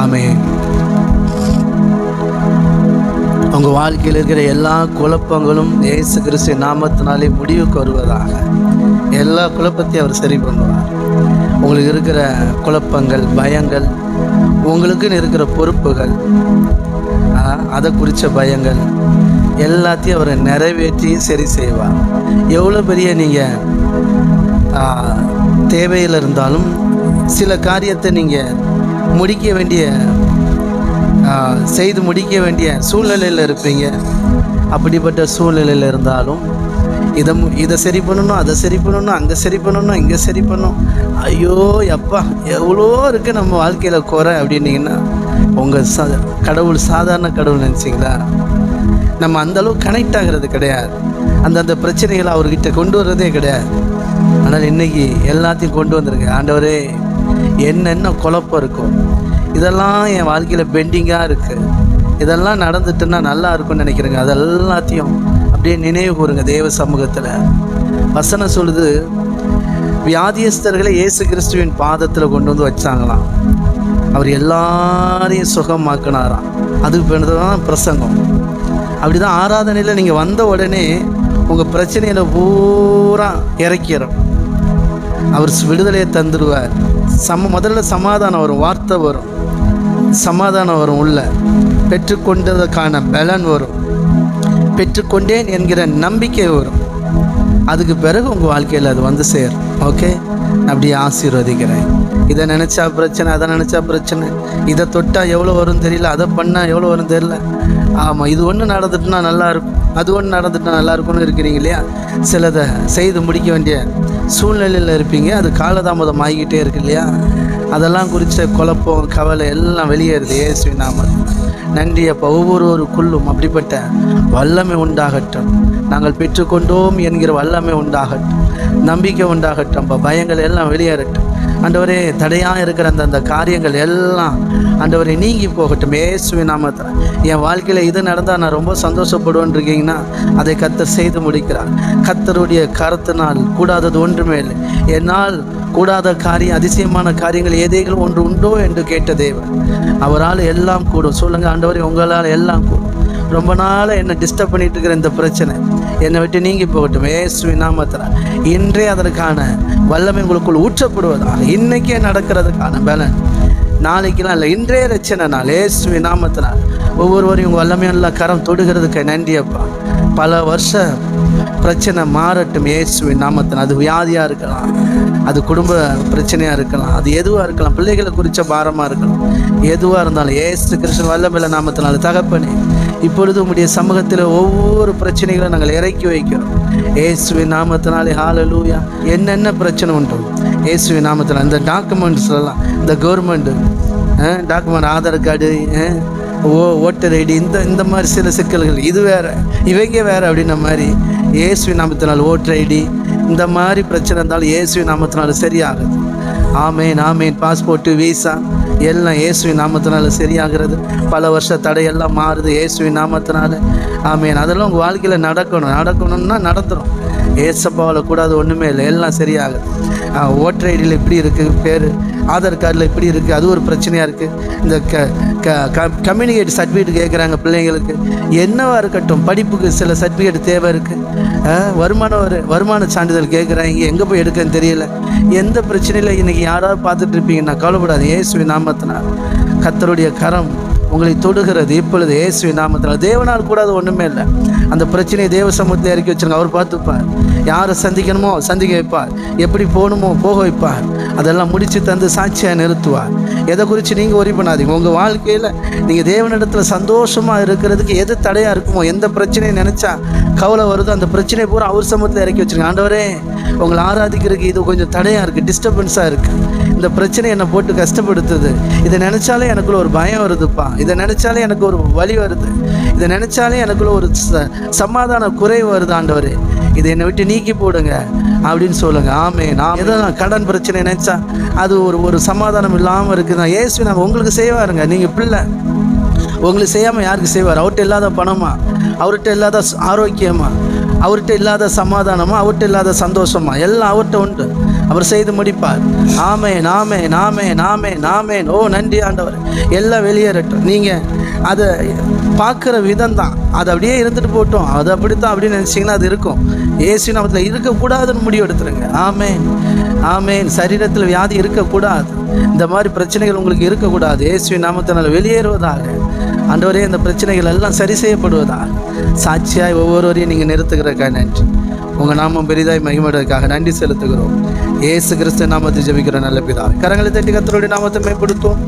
ஆமே உங்கள் வாழ்க்கையில் இருக்கிற எல்லா குழப்பங்களும் ஏசு கிறிஸ்து நாமத்தினாலே முடிவுக்கு வருவதாக. எல்லா குழப்பத்தையும் அவர் சரி பண்ணுவார். உங்களுக்கு இருக்கிற குழப்பங்கள் பயங்கள் உங்களுக்குன்னு இருக்கிற பொறுப்புகள் அதை குறித்த பயங்கள் எல்லாத்தையும் அவர் நிறைவேற்றி சரி செய்வார். எவ்வளோ பெரிய நீங்கள் தேவையில் இருந்தாலும் சில காரியத்தை நீங்கள் முடிக்க வேண்டிய செய்து முடிக்க வேண்டிய சூழ்நிலையில் இருப்பீங்க. அப்படிப்பட்ட சூழ்நிலையில் இருந்தாலும் இதை மு- இதை சரி பண்ணணும் அதை சரி பண்ணணும் அங்கே சரி பண்ணணும் இங்கே சரி பண்ணணும். ஐயோ எப்பா எவ்வளோ இருக்குது நம்ம வாழ்க்கையில் குறை அப்படின்னீங்கன்னா உங்கள் சா கடவுள் சாதாரண கடவுள் நினச்சிங்களா? நம்ம அந்தளவுக்கு கனெக்ட் ஆகிறது கிடையாது. அந்தந்த பிரச்சனைகளை அவர்கிட்ட கொண்டு வர்றதே கிடையாது. ஆனால் இன்னைக்கு எல்லாத்தையும் கொண்டு வந்திருக்கு. ஆண்டவரே என்னென்ன குழப்பம் இருக்கும் இதெல்லாம் என் வாழ்க்கையில் பெண்டிங்காக இருக்குது இதெல்லாம் நடந்துட்டுன்னா நல்லா இருக்கும்னு நினைக்கிறேங்க. அது எல்லாத்தையும் அப்படியே நினைவு கூறுங்க தேவ சமூகத்தில். வசனம் சொல்லுது வியாதியஸ்தர்களை இயேசு கிறிஸ்துவின் பாதத்தில் கொண்டு வந்து வச்சாங்களாம். அவர் எல்லாரையும் சுகமாக்கினாராம். அதுக்கு பிறகு தான் பிரசங்கம். அப்படிதான் ஆராதனையில் நீங்கள் வந்த உடனே உங்கள் பிரச்சனையில் பூரா இறக்கிறோம் அவர் விடுதலையை தந்துடுவார். சம முதல்ல சமாதானம் வரும் வார்த்தை வரும். சமாதானம் வரும் உள்ள. பெற்றுக்கொண்டதற்கான பலன் வரும். பெற்றுக்கொண்டேன் என்கிற நம்பிக்கை வரும். அதுக்கு பிறகு உங்கள் வாழ்க்கையில் அது வந்து சேரும். ஓகே அப்படியே ஆசீர்வதிக்கிறேன். இதை நினச்சா பிரச்சனை அதை நினச்சா பிரச்சனை. இதை தொட்டால் எவ்வளோ வரும் தெரியல அதை பண்ணால் எவ்வளோ வரும் தெரியல. ஆமாம் இது ஒன்று நடந்துட்டுனா நல்லாயிருக்கும் அது ஒன்று நடந்துட்டு நல்லா இருக்கும்னு இருக்கிறீங்க இல்லையா? சிலதை செய்து முடிக்க வேண்டிய சூழ்நிலையில் இருப்பீங்க. அது காலதாமதம் ஆகிக்கிட்டே இருக்கு இல்லையா? அதெல்லாம் குறித்த குழப்பம் கவலை எல்லாம் வெளியேறுது. ஏசுவி நாம நன்றி அப்போ. ஒவ்வொருவருக்குள்ளும் அப்படிப்பட்ட வல்லமை உண்டாகட்டும். நாங்கள் பெற்றுக்கொண்டோம் என்கிற வல்லமை உண்டாகட்டும். நம்பிக்கை உண்டாகட்டும் பயங்கள் எல்லாம் வெளியேறட்டும். அண்டவரே தடையாக இருக்கிற அந்த அந்த காரியங்கள் எல்லாம் ஆண்டவரே நீங்கி போகட்டும். ஏசுவி நாமத்தில். என் வாழ்க்கையில் இது நடந்தால் நான் ரொம்ப சந்தோஷப்படுவேன் இருக்கீங்கன்னா அதை கத்தர் செய்து முடிக்கிறார். கத்தருடைய கருத்தினால் கூடாதது ஒன்றுமே இல்லை. என்னால் கூடாத காரியம் அதிசயமான காரியங்கள் ஏதேனும் ஒன்று உண்டோ என்று கேட்ட தேவன் அவரால் எல்லாம் கூடும். சொல்லுங்க ஆண்டவரை உங்களால் எல்லாம் கூடும். ரொம்ப நாளாக என்னை டிஸ்டர்ப் பண்ணிட்டு இருக்கிற இந்த பிரச்சனை. என்னை விட்டு நீங்கி போகட்டும். ஏசுவி நாமத்தில். இன்றே அதற்கான வல்லமை உங்களுக்குள் ஊற்றப்படுவதாக இன்றைக்கே நடக்கிறதுக்கான பலன். நாளைக்கெல்லாம் இல்லை இன்றே ரச்சனை நாள். ஏசுவி நாமத்தினால் ஒவ்வொருவரையும் வல்லமையெல்லாம் கரம் தொடுகிறதுக்கு நன்றி அப்பா. பல வருஷம் பிரச்சனை மாறட்டும் இயேசுவின் நாமத்தில். அது வியாதியாக இருக்கலாம். அது குடும்ப பிரச்சனையாக இருக்கலாம். அது எதுவாக இருக்கலாம். பிள்ளைகளை குறித்த பாரமாக இருக்கலாம். எதுவாக இருந்தாலும் ஏசு கிருஷ்ணன் வல்லமில்ல நாமத்தினால் தகப்பனே இப்பொழுது உங்களுடைய சமூகத்தில் ஒவ்வொரு பிரச்சனைகளும் நாங்கள் இறக்கி வைக்கிறோம். ஏசுவின் நாமத்தினாலே ஹாலலூயா என்னென்ன பிரச்சனை உண்டு ஏசுவின் நாமத்தில் இந்த டாக்குமெண்ட்ஸ் எல்லாம் இந்த கவர்மெண்ட்டு டாக்குமெண்ட் ஆதார் கார்டு ஓ ஓட்டர் ஐடி இந்த இந்த மாதிரி சில சிக்கல்கள். இது வேற இவங்க வேற அப்படின்ன மாதிரி இயேசுவி நாமத்தினால் ஓட்டர் ஐடி இந்த மாதிரி பிரச்சனை இருந்தாலும் இயேசுவி நாமத்தினால் சரியாகுது. ஆமேன் ஆமேன். Passport visa. எல்லாம் இயேசுவின் நாமத்தினால சரியாகிறது. பல வருஷ தடையெல்லாம் மாறுது இயேசுவின் நாமத்தினால. ஆமீன். அதெல்லாம் உங்கள் வாழ்க்கையில் நடக்கணும். நடக்கணும்னா நடத்துகிறோம் ஏசப்பாவில் கூடாது ஒன்றுமே இல்லை. எல்லாம் சரியாகுது ஓட்டர் ஐடியில் இப்படி இருக்குது பேர் ஆதார் கார்டில் இப்படி இருக்குது அது ஒரு பிரச்சனையாக இருக்குது இந்த க க கம்யூனிகேட் சர்டிஃபிகேட் கேட்குறாங்க பிள்ளைங்களுக்கு. என்னவாக இருக்கட்டும் படிப்புக்கு சில சர்டிஃபிகேட் தேவை இருக்குது வருமான ஒரு வருமான சான்றிதழ் கேட்குறாங்க எங்கே போய் எடுக்கன்னு தெரியல. எந்த பிரச்சனையில் இன்றைக்கி யாராவது பார்த்துட்டு இருப்பீங்கன்னா கவலைப்படாது ஏசுவி நாமத்தினால். கத்தருடைய கரம் உங்களை தொடுகிறது. இப்பொழுது இயேசுவி நாமத்தில் தேவனால் கூடாது ஒன்றுமே இல்லை. அந்த பிரச்சனையை தேவ சமூகத்தில் இறக்கி வச்சிருங்க. அவர் பார்த்துப்பார். யாரை சந்திக்கணுமோ சந்திக்க வைப்பார். எப்படி போகணுமோ போக வைப்பார். அதெல்லாம் முடித்து தந்து சாட்சியாக நிறுத்துவார். எதை குறித்து நீங்கள் ஒரி பண்ணாதீங்க. உங்கள் வாழ்க்கையில் நீங்கள் தேவனிடத்தில் சந்தோஷமாக இருக்கிறதுக்கு எது தடையாக இருக்குமோ எந்த பிரச்சனையை நினச்சா கவலை வருதோ அந்த பிரச்சனையை பூரா அவர் சமூகத்தில் இறக்கி வச்சுருங்க. ஆண்டவரே உங்களை ஆராதிக்கிறதுக்கு இது கொஞ்சம் தடையாக இருக்குது டிஸ்டர்பன்ஸாக இருக்குது இந்த பிரச்சனை என்னை போட்டு கஷ்டப்படுத்துது. இதை நினச்சாலே எனக்குள்ள ஒரு பயம் வருதுப்பா. இதை நினச்சாலே எனக்கு ஒரு வலி வருது. இதை நினச்சாலே எனக்குள்ள ஒரு ச- சமாதான குறைவு வருது இதை என்னை விட்டு நீக்கி போடுங்க அப்படின்னு சொல்லுங்கள் ஆமே நான் ஏதோ நான் கடன் பிரச்சனை நினச்சா அது ஒரு ஒரு சமாதானம் இல்லாமல் இருக்குது? நான் ஏசு நம்ம உங்களுக்கு செய்வாருங்க. நீங்கள் பிள்ளை. உங்களுக்கு செய்யாமல் யாருக்கு செய்வார்? அவர்கிட்ட இல்லாத பணமா? அவர்கிட்ட இல்லாத ஆரோக்கியமா? அவர்கிட்ட இல்லாத சமாதானமா? அவர்கிட்ட இல்லாத சந்தோஷமா? எல்லாம் அவர்கிட்ட உண்டு. அவர் செய்து முடிப்பார். ஆமே நாமே நாமே நாமே நாமே ஓ நன்றி ஆண்டவர். எல்லாம் வெளியேறட்டும். நீங்கள் அதை பார்க்குற விதம் தான் அது அப்படியே இருந்துட்டு போட்டோம் அது அப்படித்தான் அப்படின்னு நினச்சிங்கன்னா அது இருக்கும். ஏசு நாமத்தில் இருக்கக்கூடாதுன்னு முடிவு எடுத்துருங்க. ஆமேன் ஆமேன். சரீரத்தில் வியாதி இருக்கக்கூடாது. இந்த மாதிரி பிரச்சனைகள் உங்களுக்கு இருக்கக்கூடாது. ஏசு நாமத்தினால் வெளியேறுவதாக. அன்றவரே இந்த பிரச்சனைகள் எல்லாம் சரி செய்யப்படுவதாக சாட்சியாய் ஒவ்வொருவரையும் நீங்கள் நிறுத்துகிறக்காக நன்றி. உங்கள் நாமம் பெரிதாய் மகிமடுவதற்காக நன்றி செலுத்துகிறோம். ஏசு கிறிஸ்து நாமத்தை ஜெபிக்கிற நல்ல பிதா கரங்களை தட்டி கத்தருடைய நாமத்தை மேம்படுத்துவோம்.